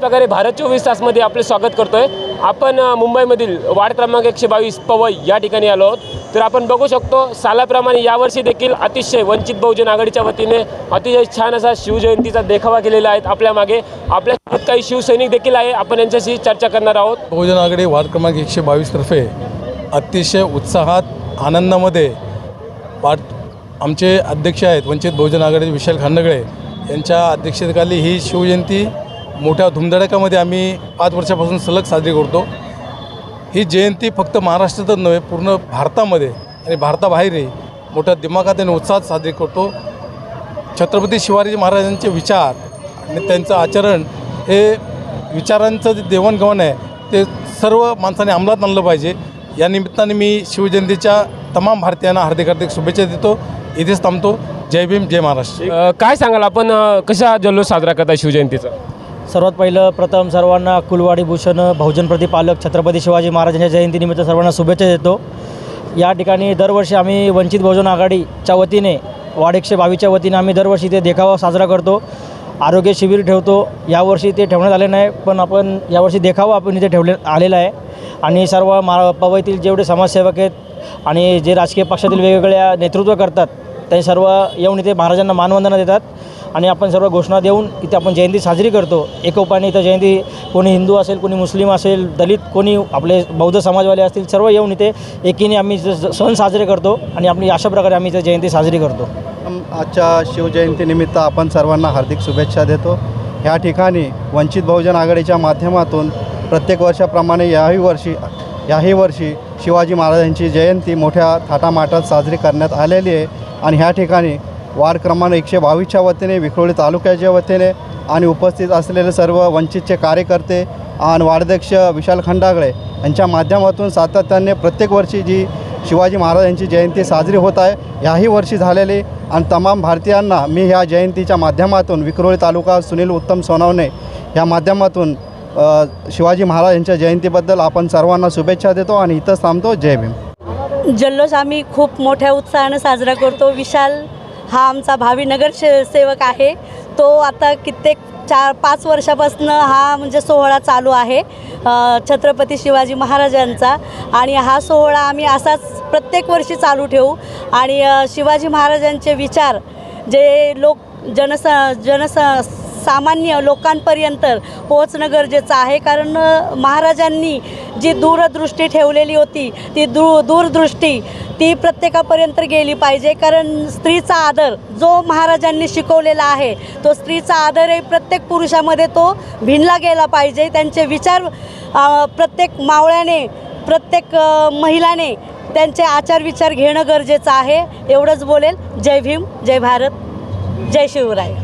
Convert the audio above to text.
प्रकारे भारत चोवीस तासमध्ये आपले स्वागत करतोय. आपण मुंबईमधील वार्ड क्रमांक एकशे बावीस पवई या ठिकाणी आलो आहोत. तर आपण बघू शकतो सालाप्रमाणे यावर्षी देखील अतिशय वंचित बहुजन आघाडीच्या वतीने अतिशय छान असा शिवजयंतीचा देखावा केलेला आहे आपल्या मागे. आपल्यासोबत काही शिवसैनिक देखील आहे आपण यांच्याशी चर्चा करणार आहोत. बहुजन आघाडी वार्ड क्रमांक एकशे बावीसतर्फे अतिशय उत्साहात आनंदामध्ये वाट आमचे अध्यक्ष आहेत वंचित बहुजन आघाडीचे विशाल खांडगळे. यांच्या अध्यक्षतेखाली ही शिवजयंती मोठ्या धुमधडाक्यामध्ये आम्ही पाच वर्षापासून सलग साजरी करतो. ही जयंती फक्त महाराष्ट्रातच नव्हे पूर्ण भारतामध्ये आणि भारताबाहेरही मोठ्या दिमागात आणि उत्साहात साजरी करतो. छत्रपती शिवाजी महाराजांचे विचार आणि त्यांचं आचरण हे विचारांचं जे देवाणघेवाण आहे ते सर्व माणसाने अंमलात आणलं पाहिजे. या निमित्ताने मी शिवजयंतीच्या तमाम भारतीयांना हार्दिक हार्दिक शुभेच्छा देतो. इथेच थांबतो. जय भीम जय महाराष्ट्र. काय सांगाल आपण? कशा जल्लोष साजरा करता शिवजयंतीचा? सर्वात पहिलं प्रथम सर्वांना कुलवाडी भूषण बहुजन प्रतिपालक छत्रपती शिवाजी महाराजांच्या जयंतीनिमित्त सर्वांना शुभेच्छा देतो. या ठिकाणी दरवर्षी आम्ही वंचित बहुजन आघाडीच्या वतीने वार्ड एकशे बावीसच्या वतीने आम्ही दरवर्षी ते देखावा साजरा करतो. आरोग्य शिबिर ठेवतो. यावर्षी ते ठेवण्यात आले नाही पण आपण यावर्षी देखावा आपण इथे ठेवले आलेला आहे. आणि सर्व मा पवईतील जेवढे समाजसेवक आहेत आणि जे राजकीय पक्षातील वेगवेगळ्या नेतृत्व करतात ते सर्व येऊन इथे महाराजांना मानवंदना देतात. आणि आपण सर्व घोषणा देऊन इथे आपण जयंती साजरी करतो. एकोपाने इथं जयंती कोणी हिंदू असेल कोणी मुस्लिम असेल दलित कोणी आपले बौद्ध समाजवाले असतील सर्व येऊन इथे एकीने आम्ही सण साजरे करतो आणि आपली अशा प्रकारे आम्ही इथे जयंती साजरी करतो. आजच्या शिवजयंतीनिमित्त आपण सर्वांना हार्दिक शुभेच्छा देतो. ह्या ठिकाणी वंचित बहुजन आघाडीच्या माध्यमातून प्रत्येक वर्षाप्रमाणे याही वर्षी याही वर्षी शिवाजी महाराजांची जयंती मोठ्या थाटामाटात साजरी करण्यात आलेली आहे. आणि ह्या ठिकाणी वार्ड क्रमांक एकशे बावीसच्या वतीने विक्रोळी तालुक्याच्या वतीने आणि उपस्थित असलेले सर्व वंचितचे कार्यकर्ते आणि वार्डाध्यक्ष विशाल खंडागळे यांच्या माध्यमातून सातत्याने प्रत्येक वर्षी जी शिवाजी महाराजांची जयंती साजरी होत आहे याही वर्षी झालेली आणि तमाम भारतीयांना मी ह्या जयंतीच्या माध्यमातून विक्रोळी तालुका सुनील उत्तम सोनवणे या माध्यमातून शिवाजी महाराज यांच्या जयंतीबद्दल आपण सर्वांना शुभेच्छा देतो आणि इथंच थांबतो. जय भीम. जल्लोष आम्ही खूप मोठ्या उत्साहानं साजरा करतो. विशाल हा आमचा भावी नगर सेवक आहे. तो आता कित्येक चार पाच वर्षापासून हा म्हणजे सोहळा चालू आहे. छत्रपती शिवाजी महाराजांचा. आणि हा सोहळा आम्ही असाच प्रत्येक वर्षी चालू ठेवू. आणि शिवाजी महाराजांचे विचार जे लोक जनस जनस सामान्य लोकांपर्यंत पोहोचणं गरजेचं आहे. कारण महाराजांनी जी दूरदृष्टी ठेवलेली होती ती दूर दूरदृष्टी ती प्रत्येकापर्यंत गेली पाहिजे. कारण स्त्रीचा आदर जो महाराजांनी शिकवलेला आहे तो स्त्रीचा आदरही प्रत्येक पुरुषामध्ये तो भिनला गेला पाहिजे. त्यांचे विचार प्रत्येक मावळ्याने प्रत्येक महिलाने त्यांचे आचार विचार घेणं गरजेचं आहे. एवढंच बोलेल. जय भीम जय भारत जय शिवराय.